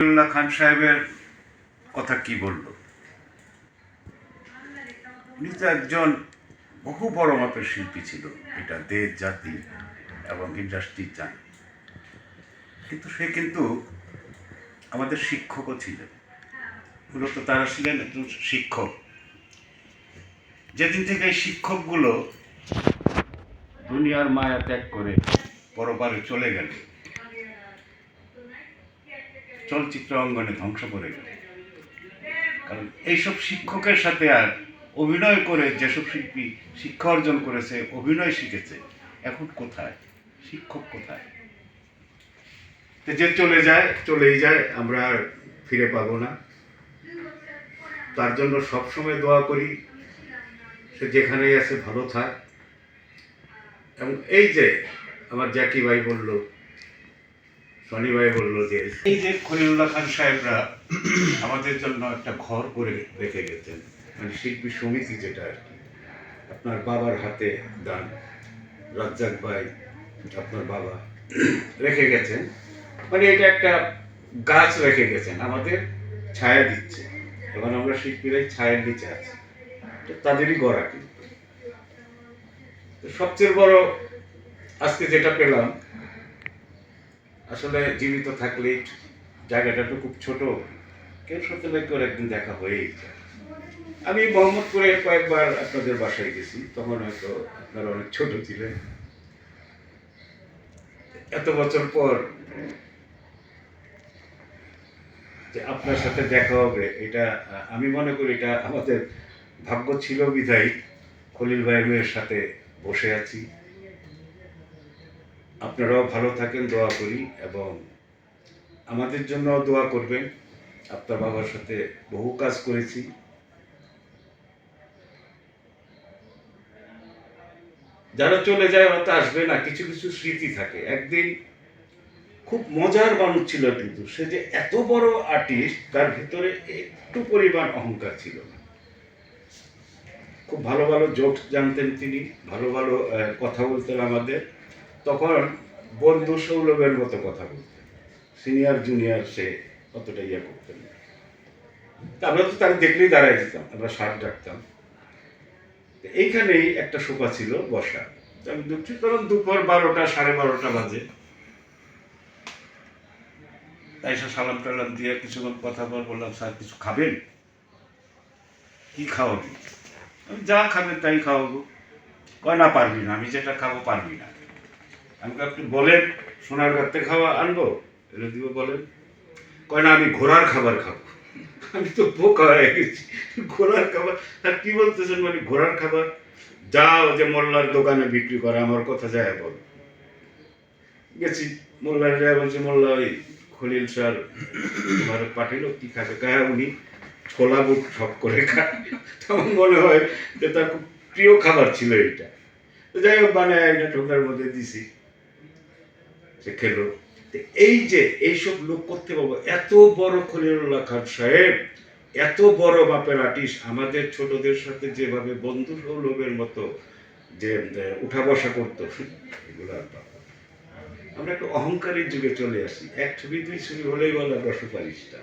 আব্দুল্লাহ খান সাহেবের কথা কি বলল? উনি তো একজন বহু বড় মাপের শিল্পী ছিল। এটা দেশ, জাতি এবং ইন্ডাস্ট্রি কিন্তু সে কিন্তু আমাদের শিক্ষকও ছিলেন। মূলত তারা ছিলেন একজন শিক্ষক। যেদিন থেকে এই শিক্ষকগুলো দুনিয়ার মায়া ত্যাগ করে পরপারে চলে গেল চলচ্চিত্র অঙ্গনে ধ্বংস করে গেল। কারণ এইসব শিক্ষকের সাথে আর অভিনয় করে যেসব শিল্পী শিক্ষা অর্জন করেছে, অভিনয় শিখেছে, এখন কোথায়? শিক্ষক কোথায়? যে চলে যায়, চলেই যায়, আমরা আর ফিরে পাবো না। তার জন্য সবসময় দোয়া করি, সে যেখানেই আছে ভালো থাক। এবং এই যে আমার জ্যাকি ভাই বলল ভাই যে, এই যে খান সাহেবরা আমাদের জন্য একটা ঘর করে রেখে গেছেন মানে শিল্পী সমিতি যেটা আর কি। আপনার বাবার হাতে দান, রাজ্জাক ভাই, আপনার বাবা রেখে গেছেন। মানে এটা একটা গাছ রেখে গেছেন, আমাদের ছায়া দিচ্ছে। এবং আমরা শিল্পীরাই ছায়ার নিচে আছি। তাদেরই গড়া কিন্তু। সবচেয়ে বড় আজকে যেটা পেলাম আসলে জীবিত থাকলে জায়গাটা তো খুব ছোট। কেউ সাথে করে একদিন দেখা হয়েই আমি মোহাম্মদপুরে কয়েকবার আপনাদের বাসায় গেছি, তখন হয়তো আপনারা অনেক ছোট ছিলেন। এত বছর পর যে আপনার সাথে দেখা হবে, এটা আমি মনে করি এটা আমাদের ভাগ্য ছিল বিধায়ী। খলিল ভাই মেয়ের সাথে বসে আছি। আপনারাও ভালো থাকেন, দোয়া করি এবং আমাদের জন্য দোয়া করবেন। আপনার বাবার সাথে বহু কাজ করেছি। যারা চলে যায় হয়তো আসবে না, কিছু কিছু স্মৃতি থাকে। একদিন খুব মজার মানুষ ছিল কিন্তু, সে যে এত বড় আর্টিস্ট তার ভিতরে একটু পরিমাণ অহংকার ছিল না। খুব ভালো ভালো জোকস জানতেন তিনি, ভালো ভালো কথা বলতেন আমাদের। তখন বন্ধু সৌলভের মতো কথা বলতেন। সিনিয়র জুনিয়র সে অতটা ইয়ে করতেন আমরা তো তাকে দেখলেই দাঁড়ায় দিতাম আমরা সার ডাকতাম। এইখানেই একটা সোফা ছিল বসা আমি দুঃখিত তখন দুপুর বারোটা, সাড়ে বারোটা বাজে। তাই সে সালাম টালাম দিয়ে কিছুক্ষণ কথা বল, বললাম, স্যার, কিছু খাবেন? কি খাওয়াবি আমি যা খাবেন তাই খাওয়াবো। কয়, না, পারবি না, আমি যেটা খাব পারবি না। আমি আপনি বলেন, সোনার গাতে খাওয়া আনব? এনে দিব, বলেন। কয়, না, আমি ঘোড়ার খাবার খাব। আমি তো বোকা হয়ে গেছি। ঘোড়ার খাবার? আর কি বলতেছেন মানে ঘোড়ার খাবার? যাও যে মোল্লার দোকানে বিক্রি করে, আমার কথা যায় বল। গেছি, মোল্লার যায় বলছে, মোল্লা, ওই খলিল স্যার তোমার পাঠিল কি খাবে? কায়া উনি ছোলা বুট সব করে খায়। তখন মনে হয় যে তার খুব প্রিয় খাবার ছিল এটা যাই হোক, বানায় একটা ঠোকার মধ্যে দিছি। সে খেলো। এই যে এইসব লোক করতে পারব, এত বড় খলিলুল্লাহ খান সাহেব, এত বড় বাপের আর্টিস্ট, আমাদের ছোটদের সাথে যেভাবে বন্ধু সৌলভের মতো যে উঠা বসা করতো, এগুলো আর আমরা একটা অহংকারের যুগে চলে আসি। এক ছবি দুই ছবি হলেই বলে আমরা সুপারিশটা।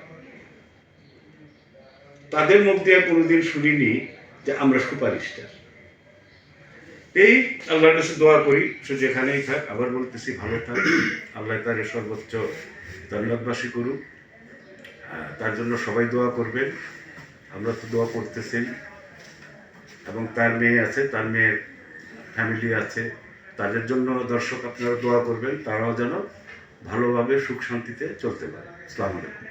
তাদের মুখ দিয়ে কোনোদিন শুনিনি যে আমরা সুপারিশটার এই আল্লাহর কাছে দোয়া করি, সে যেখানেই থাক, আবার বলতেছি, ভালো থাক। আল্লাহ তাকে সর্বোচ্চ ধন্যবাদবাসী করুক। তার জন্য সবাই দোয়া করবেন। আমরা তো দোয়া করতেছি। এবং তার মেয়ে আছে, তার মেয়ের ফ্যামিলি আছে। তাদের জন্য দর্শক আপনারা দোয়া করবেন, তারাও যেন ভালোভাবে সুখ শান্তিতে চলতে পারে। আসসালামু আলাইকুম।